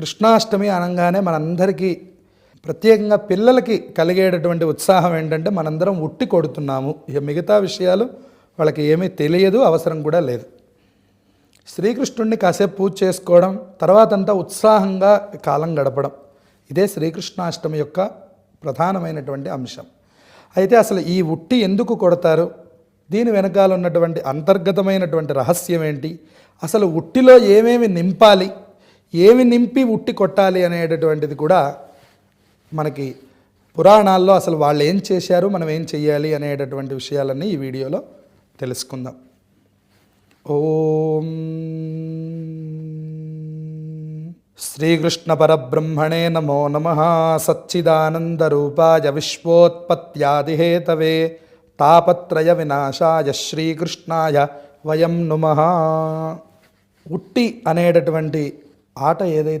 కృష్ణాష్టమి అనగానే మనందరికీ ప్రత్యేకంగా పిల్లలకి కలిగేటటువంటి ఉత్సాహం ఏంటంటే మనందరం ఉట్టి కొడుతున్నాము. ఇక మిగతా విషయాలు వాళ్ళకి ఏమీ తెలియదు అవసరం కూడా లేదు. శ్రీకృష్ణుడిని కాసేపు పూజ చేసుకోవడం తర్వాత అంతా ఉత్సాహంగా కాలం గడపడం ఇదే శ్రీకృష్ణాష్టమి యొక్క ప్రధానమైనటువంటి అంశం. అయితే అసలు ఈ ఉట్టి ఎందుకు కొడతారు? దీని వెనకాల ఉన్నటువంటి అంతర్గతమైనటువంటి రహస్యం ఏంటి? అసలు ఉట్టిలో ఏమేమి నింపాలి? ఏమి నింపి ఉట్టి కొట్టాలి అనేటటువంటిది కూడా మనకి పురాణాల్లో అసలు వాళ్ళు ఏం చేశారు మనం ఏం చెయ్యాలి అనేటటువంటి విషయాలన్నీ ఈ వీడియోలో తెలుసుకుందాం. ఓం శ్రీకృష్ణ పరబ్రహ్మణే నమో నమ. సచ్చిదానందరూపాయ విశ్వోత్పత్యాదిహేతవే తాపత్రయ వినాశాయ శ్రీకృష్ణాయ వయం నుమ. ఉట్టి అనేటటువంటి ఆట ఏదైతే